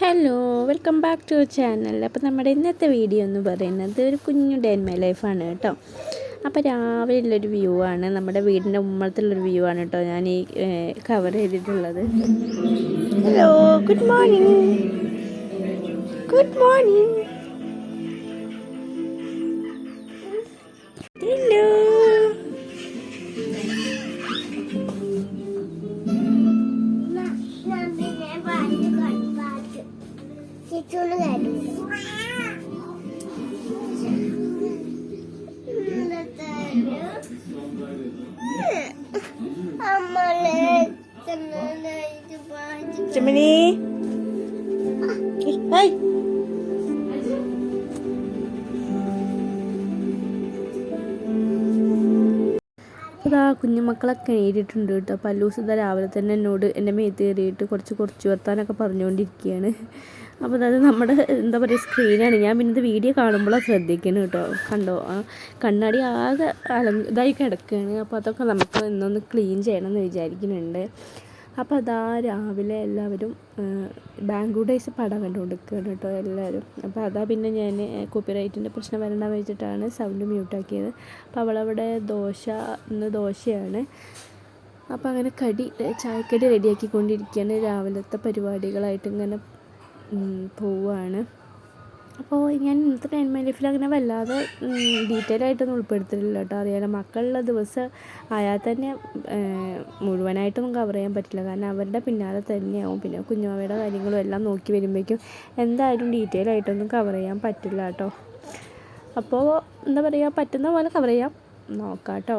Hello welcome back to channel അപ്പോൾ നമ്മുടെ ഇന്നത്തെ വീഡിയോ എന്ന് പറയുന്നത് ഒരു കുഞ്ഞു ഡേ മൈ ലൈഫാണ് കേട്ടോ. അപ്പോൾ രാവിലെ ഉള്ളൊരു വ്യൂ ആണ്. നമ്മുടെ വീടിന്റെ ഉമ്മറത്തുള്ളൊരു വ്യൂ ആണ് കേട്ടോ ഞാൻ ഈ കവർ ചെയ്തിട്ടുള്ളത്. Hello good morning good morning hello ചിച്ചൂണ് കാര്യം അമ്മളെ ചമ്മനി? ഹായ് അപ്പോൾ ആ കുഞ്ഞുമക്കളൊക്കെ നേരിട്ടുണ്ട് കേട്ടോ. അപ്പോൾ അല്ലൂസ് ഇതാ രാവിലെ തന്നെ എന്നോട് എന്റെ മേത്ത് കയറിയിട്ട് കുറച്ച് കുറച്ച് വർത്താനൊക്കെ പറഞ്ഞുകൊണ്ടിരിക്കുകയാണ്. അപ്പോൾ അത് നമ്മുടെ എന്താ പറയുക സ്ക്രീനാണ് ഞാൻ പിന്നെ ഇത് വീഡിയോ കാണുമ്പോഴാണ് ശ്രദ്ധിക്കണം കേട്ടോ കണ്ടോ? കണ്ണാടി ആകെ അല ഇതായി കിടക്കുകയാണ് അപ്പോൾ അതൊക്കെ നമുക്ക് ഇന്നൊന്ന് ക്ലീൻ ചെയ്യണം എന്ന് വിചാരിക്കുന്നുണ്ട്. അപ്പോൾ അതാ രാവിലെ എല്ലാവരും ബാംഗ്ലൂർ ഡേയ്സ് പടം കണ്ടുകൊണ്ടിരിക്കുകയാണ് കേട്ടോ എല്ലാവരും. അപ്പോൾ അതാ പിന്നെ ഞാൻ കോപ്പിറൈറ്റിന്റെ പ്രശ്നം വരണ്ടെന്ന് വെച്ചിട്ടാണ് സൗണ്ട് മ്യൂട്ടാക്കിയത് അപ്പോൾ അവളവിടെ ദോശ ഇന്ന് ദോശയാണ്. അപ്പോൾ അങ്ങനെ കടി ചായക്കടി റെഡിയാക്കിക്കൊണ്ടിരിക്കുകയാണ് രാവിലത്തെ പരിപാടികളായിട്ട് ഇങ്ങനെ പോവുകയാണ് അപ്പോൾ ഞാൻ ഇന്നത്തെ ടൈം മൈ ലൈഫിൽ അങ്ങനെ വല്ലാതെ ഡീറ്റെയിൽ ആയിട്ടൊന്നും ഉൾപ്പെടുത്തില്ല കേട്ടോ. അറിയാലോ മക്കളുള്ള ദിവസം ആയാൽ തന്നെ മുഴുവനായിട്ടൊന്നും കവർ ചെയ്യാൻ പറ്റില്ല. കാരണം അവരുടെ പിന്നാലെ തന്നെയാവും. പിന്നെ കുഞ്ഞുമാവയുടെ കാര്യങ്ങളും എല്ലാം നോക്കി വരുമ്പോഴേക്കും എന്തായാലും ഡീറ്റെയിൽ ആയിട്ടൊന്നും കവർ ചെയ്യാൻ പറ്റില്ല കേട്ടോ. അപ്പോൾ എന്താ പറയുക പറ്റുന്ന പോലെ കവർ ചെയ്യാം. നോക്കാം കേട്ടോ.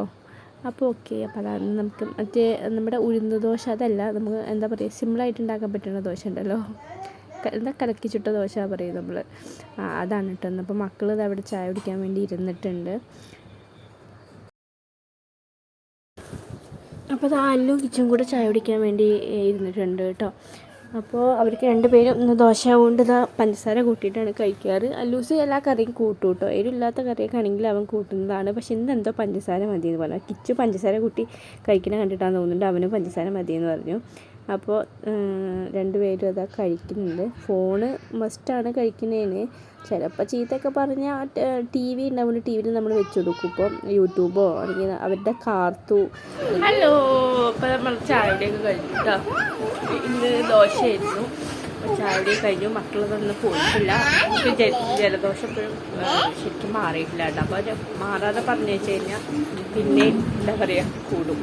അപ്പോൾ ഓക്കെ അപ്പോൾ അതാണ് നമുക്ക് മറ്റേ നമ്മുടെ ഉഴുന്ന ദോശ അതല്ല നമുക്ക് എന്താ പറയുക സിമ്പിളായിട്ട് ഉണ്ടാക്കാൻ പറ്റുന്ന ദോശ ഉണ്ടല്ലോ. എന്താ കലക്കി ചുട്ട ദോശ പറയും നമ്മൾ അതാണ് കേട്ടോ അപ്പോൾ മക്കൾ ഇത് അവിടെ ചായ കുടിക്കാൻ വേണ്ടി ഇരുന്നിട്ടുണ്ട്. അപ്പോൾ അത് അല്ലും കിച്ചും കൂടെ ചായ കുടിക്കാൻ വേണ്ടി ഇരുന്നിട്ടുണ്ട് കേട്ടോ അപ്പോൾ അവർക്ക് രണ്ടുപേരും ഇന്ന് ദോശ കൊണ്ട് ഇതാ പഞ്ചസാര കൂട്ടിയിട്ടാണ് കഴിക്കാറ്. അല്ലൂസ് എല്ലാ കറിയും കൂട്ടും കേട്ടോ എരിവില്ലാത്ത കറിയൊക്കെ ആണെങ്കിൽ അവൻ കൂട്ടുന്നതാണ്. പക്ഷെ ഇന്ന് എന്തോ പഞ്ചസാര മതി എന്ന് പറഞ്ഞു കിച്ചു പഞ്ചസാര കൂട്ടി കഴിക്കണ കണ്ടിട്ടാണ് തോന്നുന്നുണ്ട്. അവന് പഞ്ചസാര മതി എന്ന് പറഞ്ഞു. അപ്പോൾ രണ്ടുപേരും അതാ കഴിക്കുന്നുണ്ട്. ഫോണ് മസ്റ്റാണ് കഴിക്കുന്നതിന് ചിലപ്പോൾ ചീത്തയൊക്കെ പറഞ്ഞാൽ ടി വി ഉണ്ടാവും ടി വിയിൽ നമ്മൾ വെച്ച് കൊടുക്കും. ഇപ്പോൾ യൂട്യൂബോ അല്ലെങ്കിൽ അവരുടെ കാർത്തു. ഹലോ അപ്പോൾ നമ്മൾ ചായയുടെയൊക്കെ കഴിഞ്ഞു ഇന്ന് ദോശയായിരുന്നു. ചായയുടെ കഴിഞ്ഞു. മക്കളൊന്നും പോയിട്ടില്ല. ജലദോഷം ഇപ്പോഴും ശരിക്കും മാറിയിട്ടില്ല കേട്ടോ അപ്പോൾ മാറാതെ പറഞ്ഞു വെച്ച് കഴിഞ്ഞാൽ പിന്നെ എന്താ പറയുക കൂടും.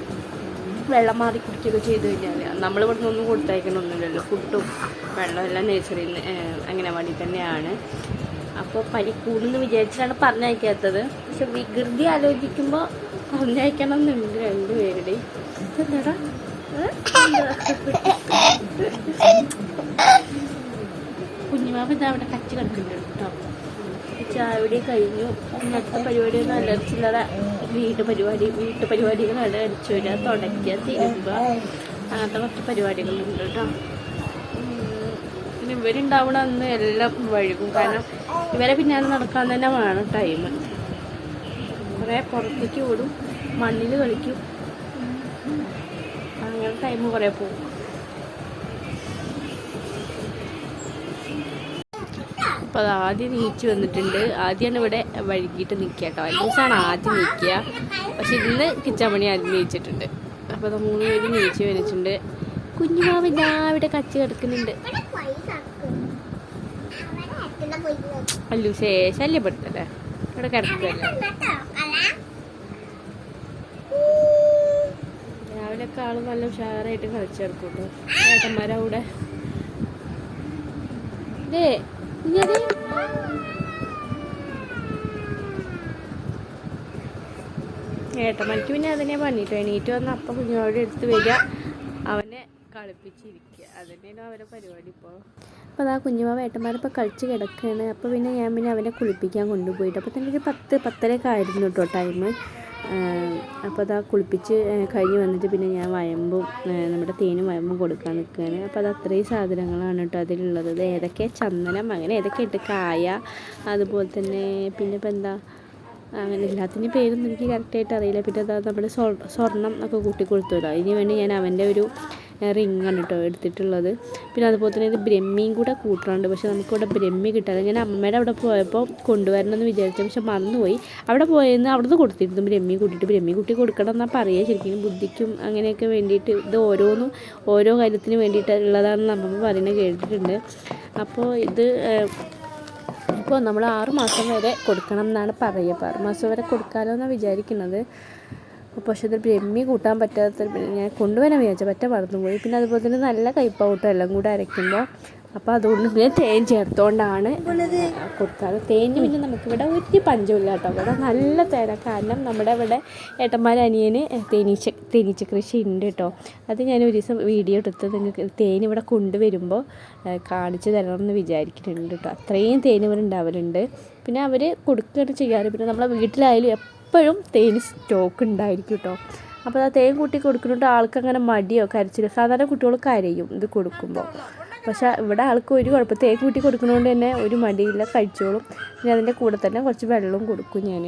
വെള്ളം മാറി കുടിക്കുകയൊക്കെ ചെയ്ത് കഴിഞ്ഞാൽ നമ്മൾ ഇവിടെ നിന്നൊന്നും കൊടുത്തയക്കണമൊന്നുമില്ലല്ലോ ഫുഡും വെള്ളം എല്ലാം നേച്ചറിൽ അങ്ങനെ വേണ്ടി തന്നെയാണ്. അപ്പോൾ പനി കൂടുന്നു വിചാരിച്ചിട്ടാണ് പറഞ്ഞയക്കാത്തത്. പക്ഷെ വികൃതി ആലോചിക്കുമ്പോൾ പറഞ്ഞയക്കണം എന്നുണ്ട് രണ്ടുപേരുടെയും എന്താടാ കുഞ്ഞുമാവ് ഇതാ അവിടെ കച്ച് കിടക്കുന്നുണ്ട് കേട്ടോ. ചായവിടെ കഴിഞ്ഞു. ഇന്നത്തെ പരിപാടി ഒന്നും അലർച്ചില്ലാതെ വീട് പരിപാടി വീട്ടു പരിപാടികളാണ് അടിച്ചു വരിക തുടയ്ക്കുക തിരുമ്പുക അങ്ങനത്തെ കുറച്ച് പരിപാടികളുണ്ട് കേട്ടോ. പിന്നെ ഇവരുണ്ടാവണ അന്ന് എല്ലാം വഴുകും. കാരണം ഇവരെ പിന്നാലെ നടക്കാൻ തന്നെ വേണം ടൈം കുറേ പുറത്തേക്ക് ഓടും മണ്ണിൽ കളിക്കും. അങ്ങനെ ടൈം കുറേ പോകും. അപ്പോൾ അത് ആദ്യം നീച്ച് വന്നിട്ടുണ്ട്. ആദ്യമാണ് ഇവിടെ വഴുകിയിട്ട് നിൽക്കുക കേട്ടോ. അല്ലൂസാണ് ആദ്യം നിൽക്കുക പക്ഷെ ഇന്ന് കിച്ചാമണി ആദ്യം നീച്ചിട്ടുണ്ട്. അപ്പോൾ അത് മൂന്ന് പേര് നീച്ച് വന്നിട്ടുണ്ട് കുഞ്ഞുമാവ് ഇതാ ഇവിടെ കച്ച് കിടക്കുന്നുണ്ട്. അല്ലൂസേ ശല്യപ്പെടുത്തല്ലേ? ഇവിടെ കിടക്കുകയല്ലേ രാവിലെയൊക്കെ ആൾ നല്ല ഉഷാറായിട്ട് കളിച്ചെടുക്കും കേട്ടോ. ഏട്ടന്മാരവിടെ? ഇതേ ഇങ്ങനെ ഏട്ടന്മാർക്ക് പിന്നെ അതിനെ പണിയിട്ട് എണീറ്റ് വന്ന് അപ്പം കുഞ്ഞോടെ എടുത്ത് വരിക. അവനെ കളിപ്പിച്ചിരിക്കുക. അതന്നെയാണ് അവരെ പരിപാടി ഇപ്പോൾ അപ്പോൾ അതാ കുഞ്ഞുമാവ് ഏട്ടന്മാരിപ്പോൾ കളിച്ച് കിടക്കുകയാണ് അപ്പോൾ പിന്നെ ഞാൻ പിന്നെ അവനെ കുളിപ്പിക്കാൻ കൊണ്ടുപോയിട്ട്. അപ്പോൾ തന്നെ ഒരു പത്ത് പത്തരയൊക്കെ ആയിരുന്നു കേട്ടോ ടൈം അപ്പോൾ അതാ കുളിപ്പിച്ച് കഴിഞ്ഞ് വന്നിട്ട് പിന്നെ ഞാൻ വയമ്പും നമ്മുടെ തേനും വയമ്പും കൊടുക്കാൻ നിൽക്കുകയാണ്. അപ്പോൾ അത് അത്രയും സാധനങ്ങളാണ് കേട്ടോ അതിലുള്ളത്. ഏതൊക്കെ? ചന്ദനം അങ്ങനെ ഏതൊക്കെ ഇട്ട് കായ അതുപോലെ തന്നെ പിന്നെ ഇപ്പം എന്താ? അങ്ങനെ എല്ലാത്തിന്റെ പേരൊന്നും എനിക്ക് കറക്റ്റായിട്ട് അറിയില്ല. പിന്നെ അതാ നമ്മുടെ സ്വർ സ്വർണം ഒക്കെ കൂട്ടി കൊടുത്തല്ലോ അതിന് വേണ്ടി ഞാൻ അവന്റെ ഒരു റിങ് ആണ് കേട്ടോ എടുത്തിട്ടുള്ളത്. പിന്നെ അതുപോലെ തന്നെ ഇത് ബ്രഹ്മിയും കൂടെ കൂട്ടാറുണ്ട് പക്ഷെ നമുക്കിവിടെ ബ്രഹ്മി കിട്ടാതെ ഞാൻ അമ്മയുടെ അവിടെ പോയപ്പോൾ കൊണ്ടുവരണമെന്ന് വിചാരിച്ചു പക്ഷെ മറന്നുപോയി. അവിടെ പോയെന്ന് അവിടുന്ന് കൊടുത്തിരുന്നു. ബ്രഹ്മി കൂട്ടിയിട്ട് ബ്രഹ്മി കൂട്ടി കൊടുക്കണം എന്നാൽ പറയുക ശരിക്കും ബുദ്ധിക്കും അങ്ങനെയൊക്കെ വേണ്ടിയിട്ട് ഇത് ഓരോന്നും ഓരോ കാര്യത്തിന് വേണ്ടിയിട്ടുള്ളതാണെന്ന് അമ്മമ്മ പറയുന്നത് കേട്ടിട്ടുണ്ട്. അപ്പോൾ ഇത് ഇപ്പോൾ നമ്മൾ ആറുമാസം വരെ കൊടുക്കണം എന്നാണ് പറയുക. അപ്പോൾ ആറുമാസം വരെ കൊടുക്കാമല്ലോ എന്നാണ് വിചാരിക്കുന്നത്. പക്ഷേ ഇത് ബ്രഹ്മി കൂട്ടാൻ പറ്റാത്ത ഞാൻ കൊണ്ടുവരാൻ വിചാരിച്ചു പറ്റ മറന്നുപോയി പിന്നെ അതുപോലെ തന്നെ നല്ല കയ്പാവട്ടോ എല്ലാം കൂടെ അരയ്ക്കുമ്പോൾ അപ്പോൾ അതുകൊണ്ട് പിന്നെ തേൻ ചേർത്തുകൊണ്ടാണ് കൊടുക്കാറ് തേന് പിന്നെ നമുക്കിവിടെ ഒരു പഞ്ചമില്ല കേട്ടോ. ഇവിടെ നല്ല തേന കാരണം നമ്മുടെ ഇവിടെ ഏട്ടന്മാർ അനിയന് തേനീച്ച തേനീച്ച കൃഷി ഉണ്ട് കേട്ടോ. അത് ഞാൻ ഒരു ദിവസം വീഡിയോ എടുത്ത് നിങ്ങൾക്ക് തേൻ ഇവിടെ കൊണ്ടുവരുമ്പോൾ കാണിച്ചു തരണം എന്ന് വിചാരിക്കുന്നുണ്ട് കേട്ടോ. അത്രയും തേൻ ഇവിടെ ഉണ്ടാവലുണ്ട്. പിന്നെ അവർ കൊടുക്കുകയാണ് ചെയ്യാറ്. പിന്നെ നമ്മളെ വീട്ടിലായാലും എപ്പോഴും തേൻ സ്റ്റോക്ക് ഉണ്ടായിരിക്കും കേട്ടോ അപ്പോൾ ആ തേൻ കൂട്ടി കൊടുക്കുന്നുണ്ട് ആൾക്ക് അങ്ങനെ മടിയോ കരച്ചിലോ? സാധാരണ കുട്ടികൾ കരയും ഇത് കൊടുക്കുമ്പോൾ പക്ഷേ ഇവിടെ ആൾക്ക് ഒരു കുഴപ്പം തേൻ കൂട്ടി കൊടുക്കുന്നതുകൊണ്ട് തന്നെ ഒരു മടിയില്ല കഴിച്ചോളും. പിന്നെ അതിന്റെ കൂടെ തന്നെ കുറച്ച് വെള്ളവും കൊടുക്കും ഞാൻ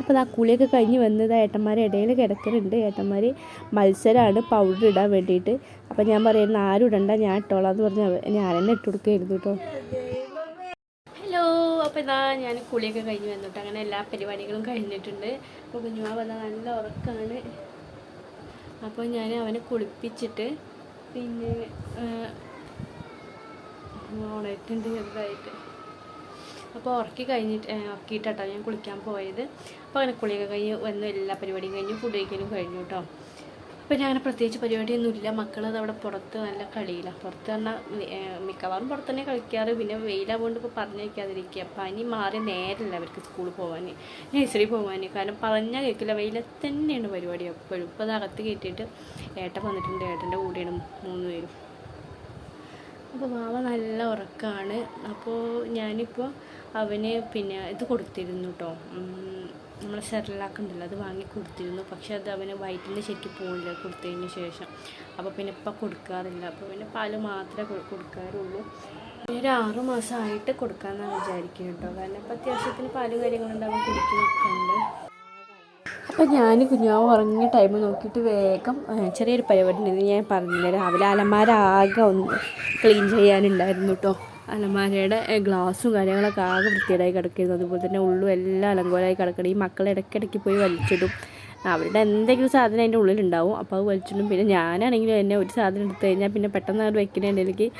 അപ്പോൾ ആ കുളിയൊക്കെ കഴിഞ്ഞ് വന്നത് ഏട്ടന്മാർ ഇടയിൽ കിടക്കുന്നുണ്ട് ഏട്ടന്മാർ മത്സരമാണ് പൗഡർ ഇടാൻ വേണ്ടിയിട്ട്. അപ്പോൾ ഞാൻ പറയുന്നത് ആരും ഇടണ്ട ഞാൻ ഇട്ടോളാം എന്ന് പറഞ്ഞ് അവ- ഞാൻ തന്നെ ഇട്ട് കൊടുക്കുകയായിരുന്നു കേട്ടോ ഹലോ അപ്പോൾ ഇതാ ഞാൻ കുളിയൊക്കെ കഴിഞ്ഞ്. വന്നിട്ട് അങ്ങനെ എല്ലാ പരിപാടികളും കഴിഞ്ഞിട്ടുണ്ട്. അപ്പോൾ കുഞ്ഞുമാവ് വന്നാൽ നല്ല ഉറക്കമാണ് അപ്പോൾ ഞാൻ അവനെ കുളിപ്പിച്ചിട്ട് പിന്നെ ഉണയിട്ടുണ്ട് ചെറുതായിട്ട്. അപ്പോൾ ഉറക്കി കഴിഞ്ഞിട്ട് ഉറക്കിയിട്ടാട്ടോ ഞാൻ കുളിക്കാൻ പോയത്. അപ്പോൾ അങ്ങനെ കുളിയൊക്കെ കഴിഞ്ഞ് വന്ന് എല്ലാ പരിപാടിയും കഴിഞ്ഞു ഫുഡ് കഴിക്കാനും കഴിഞ്ഞു കേട്ടോ അപ്പോൾ ഞാൻ അങ്ങനെ പ്രത്യേകിച്ച് പരിപാടിയൊന്നുമില്ല. മക്കളത് അവിടെ പുറത്ത് നല്ല കളിയിലാണ് പുറത്ത് പറഞ്ഞാൽ മിക്കവാറും പുറത്ത് തന്നെ കളിക്കാറ്. പിന്നെ വെയിലാവുകൊണ്ട് ഇപ്പോൾ പറഞ്ഞേക്കാതിരിക്കുക പനി മാറി നേരല്ല അവർക്ക് സ്കൂളിൽ പോകാൻ നഴ്സറി പോകാൻ കാരണം പറഞ്ഞാൽ കേൾക്കില്ല വെയിലത്ത് തന്നെയാണ് പരിപാടി. എപ്പോഴും ഇപ്പോൾ അത് അകത്ത് കയറ്റിയിട്ട് ഏട്ടൻ വന്നിട്ടുണ്ട്. ഏട്ടന്റെ കൂടെയാണ് മൂന്ന് പേരും. അപ്പോൾ വാവ നല്ല ഉറക്കമാണ് അപ്പോൾ ഞാനിപ്പോൾ അവന് പിന്നെ ഇത് കൊടുത്തിരുന്നു കേട്ടോ നമ്മൾ സെറലാക്ക് ഉണ്ടല്ലോ അത് വാങ്ങി കൊടുത്തിരുന്നു. പക്ഷേ അത് അവന് വയറ്റിൽ ശരിക്കും പോകില്ല കൊടുത്തതിന് ശേഷം. അപ്പോൾ പിന്നെ ഇപ്പം കൊടുക്കാറില്ല. അപ്പോൾ പിന്നെ പാൽ മാത്രമേ കൊടുക്കാറുള്ളൂ. പിന്നെ ഒരു ആറ് മാസമായിട്ട് കൊടുക്കാമെന്നാണ് വിചാരിക്കുന്നത് കേട്ടോ കാരണം ഇപ്പം അത്യാവശ്യത്തിന് പാൽ കാര്യങ്ങളുണ്ടാവും കുടിക്കുന്നൊക്കെ ഉണ്ട് അപ്പം ഞാൻ കുഞ്ഞാവ് ഉറങ്ങിയ ടൈം നോക്കിയിട്ട് വേഗം ചെറിയൊരു പരിപാടി ഉണ്ടായിരുന്നു. ഞാൻ പറഞ്ഞില്ല രാവിലെ അലമാര ആകെ ഒന്ന് ക്ലീൻ ചെയ്യാനുണ്ടായിരുന്നു കേട്ടോ അലമാരയുടെ ഗ്ലാസ്സും ഗ്ലാസും കാര്യങ്ങളൊക്കെ ആകെ വൃത്തിയായി കിടക്കുന്നു. അതുപോലെ തന്നെ ഉള്ളു എല്ലാം അലങ്കോലമായി കിടക്കണം. ഈ മക്കൾ ഇടയ്ക്കിടയ്ക്ക് പോയി വലിച്ചിടും. അവരുടെ എന്തെങ്കിലും സാധനം അതിന്റെ ഉള്ളിലുണ്ടാവും. അപ്പോൾ അത് വലിച്ചിടും. പിന്നെ ഞാനാണെങ്കിലും എന്നെ ഒരു സാധനം എടുത്തു കഴിഞ്ഞാൽ പിന്നെ പെട്ടെന്ന് അത് വെക്കുന്നതിലേക്ക്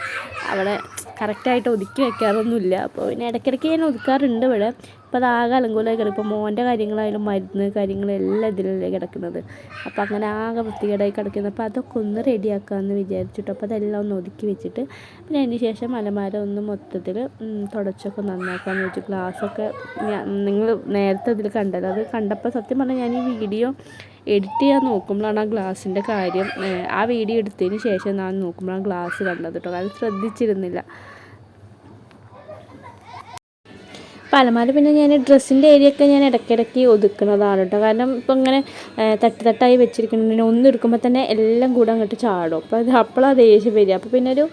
അവിടെ കറക്റ്റായിട്ട് ഒതുക്കി വെക്കാറൊന്നുമില്ല. അപ്പോൾ പിന്നെ ഇടയ്ക്കിടയ്ക്ക് ഞാൻ ഒതുക്കാറുണ്ട് ഇവിടെ. അപ്പോൾ അത് ആകെ അലങ്കോലമായി ഇപ്പോൾ മോന്റെ കാര്യങ്ങളായാലും മരുന്ന് കാര്യങ്ങളെല്ലാം ഇതിലല്ലേ കിടക്കുന്നത്. അപ്പോൾ അങ്ങനെ ആകെ വൃത്തികേടായി കിടക്കുന്നത് അപ്പോൾ അതൊക്കെ ഒന്ന് റെഡിയാക്കാമെന്ന് വിചാരിച്ചിട്ട് അപ്പോൾ അതെല്ലാം ഒന്ന് ഒതുക്കി വെച്ചിട്ട് പിന്നെ അതിന് ശേഷം അലമാര ഒന്ന് മൊത്തത്തിൽ തുടച്ചൊക്കെ നന്നാക്കാമെന്ന് വെച്ചു ഗ്ലാസ്സൊക്കെ നിങ്ങൾ നേരത്തെ ഇതിൽ കണ്ടത് അത് കണ്ടപ്പോൾ സത്യം പറഞ്ഞാൽ ഞാൻ ഈ വീഡിയോ എഡിറ്റ് ചെയ്യാൻ നോക്കുമ്പോഴാണ് ആ ഗ്ലാസിന്റെ കാര്യം ആ വീഡിയോ എടുത്തതിന് ശേഷം ഞാൻ നോക്കുമ്പോഴാണ് ഗ്ലാസ് കണ്ടത് കേട്ടോ. അത് ശ്രദ്ധിച്ചിരുന്നില്ല. അപ്പോൾ അലമാര പിന്നെ ഞാൻ ഡ്രസ്സിന്റെ ഏരിയ ഒക്കെ ഞാൻ ഇടയ്ക്കിടയ്ക്ക് ഒതുക്കുന്നതാണ് കേട്ടോ. കാരണം ഇപ്പം ഇങ്ങനെ തട്ട് തട്ടായി വെച്ചിരിക്കുന്നുണ്ടെങ്കിൽ ഒന്ന് എടുക്കുമ്പോൾ തന്നെ എല്ലാം കൂടെ അങ്ങോട്ട് ചാടും. അപ്പോൾ അത് അപ്പോഴാണ് ദേഷ്യം വരിക. അപ്പോൾ പിന്നെ ഒരു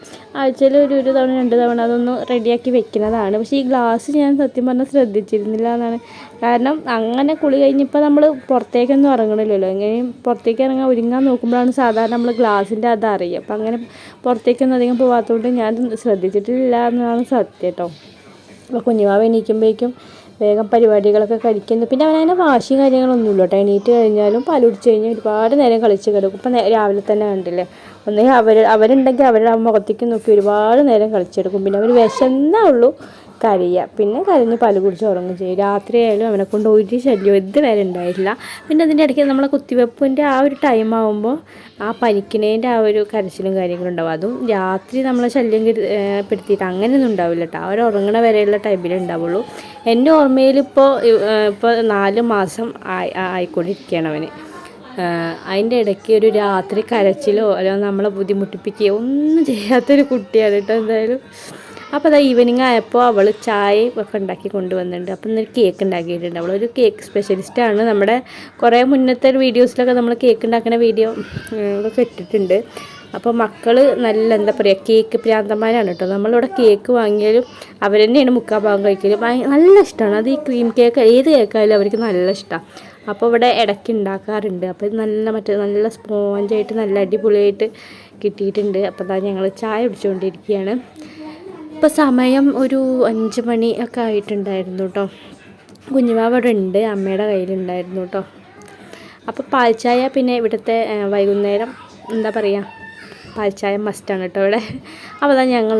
ആഴ്ചയിൽ ഒരു ഒരു തവണ രണ്ട് തവണ അതൊന്ന് റെഡിയാക്കി വെക്കുന്നതാണ്. പക്ഷേ ഈ ഗ്ലാസ് ഞാൻ സത്യം പറഞ്ഞാൽ ശ്രദ്ധിച്ചിരുന്നില്ല എന്നാണ്. കാരണം അങ്ങനെ കുളി കഴിഞ്ഞപ്പോൾ നമ്മൾ പുറത്തേക്കൊന്നും ഇറങ്ങണില്ലല്ലോ. എങ്ങനെയും പുറത്തേക്ക് ഇറങ്ങാൻ ഒരുങ്ങാൻ നോക്കുമ്പോഴാണ് സാധാരണ നമ്മൾ ഗ്ലാസിന്റെ അത് അറിയുക. അപ്പോൾ അങ്ങനെ പുറത്തേക്കൊന്നും അധികം പോകാത്തതുകൊണ്ട് ഞാൻ ശ്രദ്ധിച്ചിട്ടില്ല എന്നാണ് സത്യം കേട്ടോ. അപ്പോൾ കുഞ്ഞുമാവ് എണീക്കുമ്പോഴേക്കും വേഗം പരിപാടികളൊക്കെ കഴിക്കുന്നു. പിന്നെ അവനങ്ങനെ വാശിയും കാര്യങ്ങളൊന്നുമില്ല കേട്ടോ. എണീറ്റ് കഴിഞ്ഞാലും പാൽ കഴിഞ്ഞാൽ ഒരുപാട് നേരം കളിച്ച് കിടക്കും. ഇപ്പം രാവിലെ തന്നെ കണ്ടില്ലേ? ഒന്നെങ്കിൽ അവർ അവരുണ്ടെങ്കിൽ അവരുടെ മുഖത്തേക്ക് നോക്കി ഒരുപാട് നേരം കളിച്ചെടുക്കും പിന്നെ അവർ വിശന്നേ ഉള്ളൂ. കരയുക. പിന്നെ കരഞ്ഞ് പല കുടിച്ച് ഉറങ്ങും ചെയ്യും. രാത്രിയായാലും അവനെ കൊണ്ട് ഒരു ശല്യം ഇതുവരെ ഉണ്ടായിട്ടില്ല. പിന്നെ അതിന്റെ ഇടയ്ക്ക് നമ്മളെ കുത്തിവെപ്പിന്റെ ആ ഒരു ടൈം ആകുമ്പോൾ ആ പനിക്കണേന്റെ ആ ഒരു കരച്ചിലും കാര്യങ്ങളും ഉണ്ടാവും. അതും രാത്രി നമ്മളെ ശല്യം പെടുത്തിയിട്ട് അങ്ങനെയൊന്നും ഉണ്ടാവില്ല കേട്ടോ അവർ ഉറങ്ങണ വരെയുള്ള ടൈമിലേ ഉണ്ടാവുള്ളൂ. എന്റെ ഓർമ്മയിൽ ഇപ്പോൾ ഇപ്പോൾ നാല് മാസം ആയി ആയിക്കൊണ്ടിരിക്കുകയാണ് അവന്. അതിന്റെ ഇടയ്ക്ക് ഒരു രാത്രി കരച്ചിലോ അല്ലെങ്കിൽ നമ്മളെ ബുദ്ധിമുട്ടിപ്പിക്കുകയോ ഒന്നും ചെയ്യാത്തൊരു കുട്ടിയാണ് കേട്ടോ എന്തായാലും. അപ്പോൾ അതാ ഈവനിങ് ആയപ്പോൾ അവൾ ചായ ഒക്കെ ഉണ്ടാക്കി കൊണ്ടുവന്നിട്ടുണ്ട്. അപ്പം ഇന്നൊരു കേക്ക് ഉണ്ടാക്കിയിട്ടുണ്ട്. അവളൊരു കേക്ക് സ്പെഷ്യലിസ്റ്റാണ് നമ്മുടെ കുറേ മുന്നത്തെ വീഡിയോസിലൊക്കെ നമ്മൾ കേക്ക് ഉണ്ടാക്കുന്ന വീഡിയോ ഒക്കെ ഇട്ടിട്ടുണ്ട്. അപ്പോൾ മക്കൾ നല്ല എന്താ പറയുക കേക്ക് പ്രാന്തന്മാരാണ് കേട്ടോ. നമ്മളിവിടെ കേക്ക് വാങ്ങിയാലും അവർ തന്നെയാണ് മുക്കാൽ ഭാഗം കഴിക്കലും. നല്ല ഇഷ്ടമാണ് അത് ഈ ക്രീം കേക്ക് ഏത് കേക്കായാലും അവർക്ക് നല്ല ഇഷ്ടമാണ് അപ്പോൾ ഇവിടെ ഇടയ്ക്ക് ഉണ്ടാക്കാറുണ്ട്. അപ്പോൾ നല്ല മറ്റേ നല്ല സ്പോഞ്ചായിട്ട് നല്ല അടിപൊളിയായിട്ട് കിട്ടിയിട്ടുണ്ട്. അപ്പോൾ അതാ ഞങ്ങൾ ചായ കുടിച്ചുകൊണ്ടിരിക്കുകയാണ്. ഇപ്പോൾ സമയം ഒരു അഞ്ച് മണി ഒക്കെ ആയിട്ടുണ്ടായിരുന്നു കേട്ടോ കുഞ്ഞുമാവ് അവിടെ ഉണ്ട് അമ്മയുടെ കയ്യിലുണ്ടായിരുന്നു കേട്ടോ അപ്പോൾ പാൽച്ചായ പിന്നെ ഇവിടുത്തെ വൈകുന്നേരം എന്താ പറയുക പാൽച്ചായ മസ്റ്റാണ് കേട്ടോ ഇവിടെ. അപ്പോൾ അതാ ഞങ്ങൾ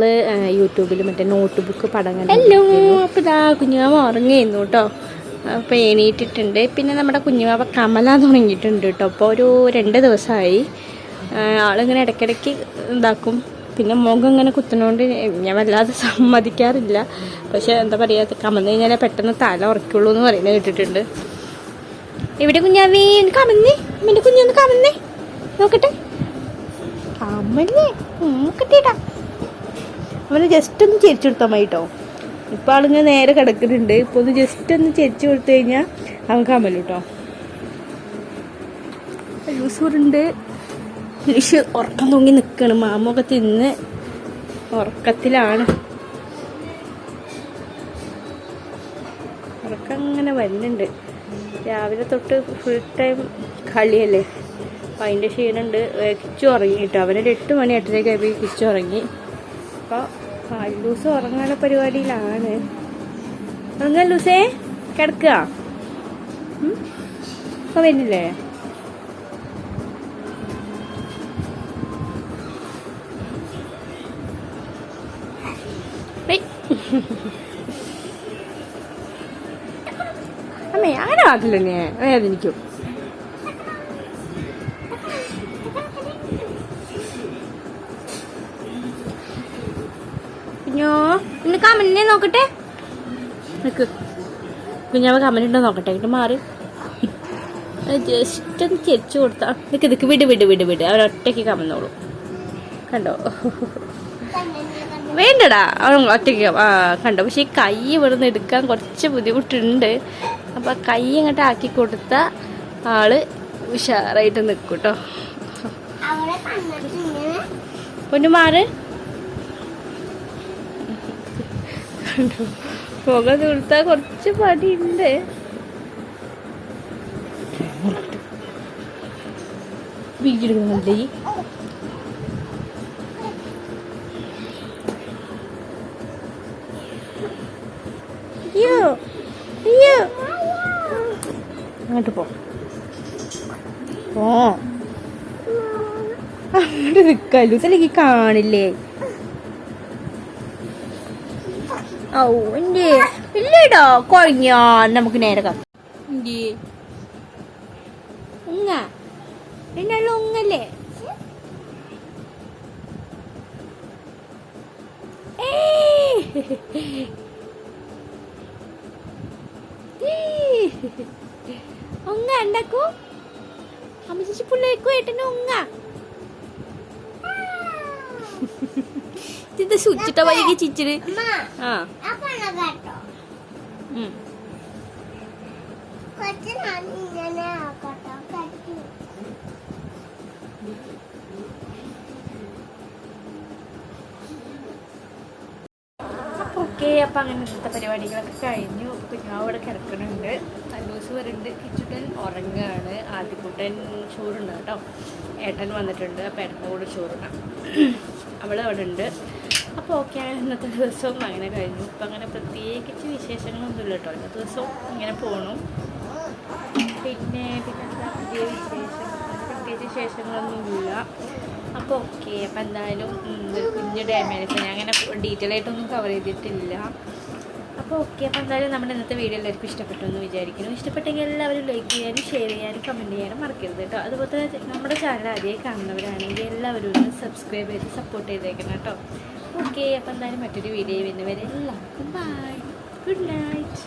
യൂട്യൂബിൽ മറ്റേ നോട്ട് ബുക്ക് പടം ഹലോ അപ്പോൾ ഇതാ കുഞ്ഞുമാവ് ഉറങ്ങിയിരുന്നു കേട്ടോ അപ്പോൾ എണീറ്റിട്ടുണ്ട്. പിന്നെ നമ്മുടെ കുഞ്ഞുമാവ കമല തുടങ്ങിയിട്ടുണ്ട് കേട്ടോ അപ്പോൾ ഒരു രണ്ട് ദിവസമായി ആളിങ്ങനെ ഇടയ്ക്കിടയ്ക്ക് ഇതാക്കും. പിന്നെ മുഖം ഇങ്ങനെ കുത്തുന്നതുകൊണ്ട് ഞാൻ വല്ലാതെ സമ്മതിക്കാറില്ല. പക്ഷെ എന്താ പറയുക കമന്ന് കഴിഞ്ഞാൽ പെട്ടെന്ന് തല ഉറക്കുള്ളൂ എന്ന് പറയുന്നത് കേട്ടിട്ടുണ്ട്. ഇവിടെ കുഞ്ഞാവേ? ഒന്ന് കമന്നേ. അമ്മേന്റെ കുഞ്ഞൊന്ന് കമന്നേ. നോക്കട്ടെ. കമന്നേ. നോക്കട്ടേട്ടാ അവന് ജസ്റ്റ് ഒന്ന് ചിരിച്ചു കൊടുത്താൽ മതി കേട്ടോ ഇപ്പം ആളിങ്ങനെ നേരെ കിടക്കുന്നുണ്ട്. ഇപ്പൊ ഒന്ന് ജസ്റ്റ് ഒന്ന് ചിരിച്ചു കൊടുത്തു കഴിഞ്ഞാൽ അവൻ കമലും കേട്ടോ യൂസൂറുണ്ട് ലിഷ് ഉറക്കം തൂങ്ങി നിൽക്കണം മാമൊക്കെ തിന്ന് ഉറക്കത്തിലാണ്. ഉറക്കം അങ്ങനെ വരുന്നുണ്ട്. രാവിലെ തൊട്ട് ഫുൾ ടൈം കളിയല്ലേ? അപ്പം അതിന്റെ ക്ഷീണമുണ്ട് കിച്ചു ഉറങ്ങി കേട്ടോ അവനൊരു എട്ട് മണി എട്ടരയ്ക്ക് ആയപ്പോൾ കിച്ചു ഉറങ്ങി. അപ്പോൾ ലൂസ് ഉറങ്ങാനുള്ള പരിപാടിയിലാണ്. ഉറങ്ങാൻ ലൂസേ കിടക്കുക അപ്പം വരുന്നില്ലേ? അമ്മേ അങ്ങനെ ആക്കില്ല തന്നെ വേദനിക്കും? കുഞ്ഞോ നിനക്ക് അമ്മനെ നോക്കട്ടെ? നിക്ക്. കുഞ്ഞാവ് കമനുണ്ടോ നോക്കട്ടെ? ഇങ്ങോട്ട് മാറി. ജസ്റ്റ് ഒന്ന് ചെരിച്ചു കൊടുത്താ. നിക്ക് ഇതൊക്കെ വിട് വിട് വിട് വിട്. അവരൊറ്റയ്ക്ക് കമന്നോളൂ. കണ്ടോ? വേണ്ടടാ. അവൻ ഒറ്റയ്ക്ക് ആ കണ്ടു. പക്ഷേ ഈ കൈ ഇവിടുന്ന് എടുക്കാൻ കുറച്ച് ബുദ്ധിമുട്ടുണ്ട്. അപ്പോൾ കൈ ഇങ്ങോട്ട് ആക്കി കൊടുത്ത ആൾ ഉഷാറായിട്ട് നിൽക്കും കേട്ടോ പൊന്നുമാറ് പുക തീർത്താൽ കുറച്ച് പടിയുണ്ട് വീടെടുക്കുന്നുണ്ട് അങ്ങോട്ട് പോ. പോ. അങ്ങോട്ട് നിൽക്കാലോ ഇതിലേക്ക് കാണില്ലേ? ഓ എന്റെ ഇല്ലടോ കൊഴഞ്ഞാ. നമുക്ക് നേരെ കാണാം ഉങ്ങ. എന്നുള്ള ഉങ്ങല്ലേ? ഏയ്. ഏയ്. ഉങ്ങ ഉണ്ടാക്കൂ അമ്മ ചേച്ചി പിള്ളേക്കും ഏട്ടനും ഉങ്ങ ഇത് സൂച്ചിട്ട വൈകി ചിച്ചിര് അമ്മ ആ ആ പണ കേട്ടോ ഉം. കൊച്ചു ഞാൻ ഇങ്ങനെ ആക്കട്ടോ കട്ടി ഓക്കെ അപ്പം അങ്ങനെ ഇന്നത്തെ പരിപാടികളൊക്കെ കഴിഞ്ഞു. കുഞ്ഞാവ് ഇവിടെ കിടക്കുന്നുണ്ട്. അല്ലൂസ് വരുന്നുണ്ട്. കിച്ചുട്ടൻ ഉറങ്ങുകയാണ് ആദ്യക്കുട്ടൻ ചോറുണ്ട് കേട്ടോ. ഏട്ടൻ വന്നിട്ടുണ്ട്. അപ്പം ഏട്ടന്റെ കൂടെ ചോറുണ്ടാം അവൾ അവിടെ ഉണ്ട്. അപ്പോൾ ഓക്കെ ഇന്നത്തെ ദിവസവും അങ്ങനെ കഴിഞ്ഞു. ഇപ്പം അങ്ങനെ പ്രത്യേകിച്ച് വിശേഷങ്ങളൊന്നുമില്ല കേട്ടോ. ഇന്നത്തെ ദിവസവും ഇങ്ങനെ പോകണം പിന്നെ പിന്നെ പുതിയ വിശേഷം? പ്രത്യേകിച്ച് വിശേഷങ്ങളൊന്നുമില്ല അപ്പോൾ ഓക്കെ അപ്പോൾ എന്തായാലും കുഞ്ഞു ഡാമേജ് ഞാൻ അങ്ങനെ ഡീറ്റെയിൽ ആയിട്ടൊന്നും കവർ ചെയ്തിട്ടില്ല. അപ്പോൾ ഓക്കെ അപ്പോൾ എന്തായാലും നമ്മുടെ ഇന്നത്തെ വീഡിയോ എല്ലാവർക്കും ഇഷ്ടപ്പെട്ടു എന്ന് വിചാരിക്കുന്നു. ഇഷ്ടപ്പെട്ടെങ്കിൽ എല്ലാവരും ലൈക്ക് ചെയ്യാനും ഷെയർ ചെയ്യാനും കമന്റ് ചെയ്യാനും മറക്കരുത് കേട്ടോ. അതുപോലെ തന്നെ നമ്മുടെ ചാനൽ ആദ്യമായി കാണുന്നവരാണെങ്കിൽ എല്ലാവരും ഒന്ന് സബ്സ്ക്രൈബ് ചെയ്ത് സപ്പോർട്ട് ചെയ്തേക്കണം കേട്ടോ. ഓക്കെ അപ്പോൾ എന്തായാലും മറ്റൊരു വീഡിയോ വരുന്നവരെ എല്ലാവർക്കും ബൈ ഗുഡ് നൈറ്റ്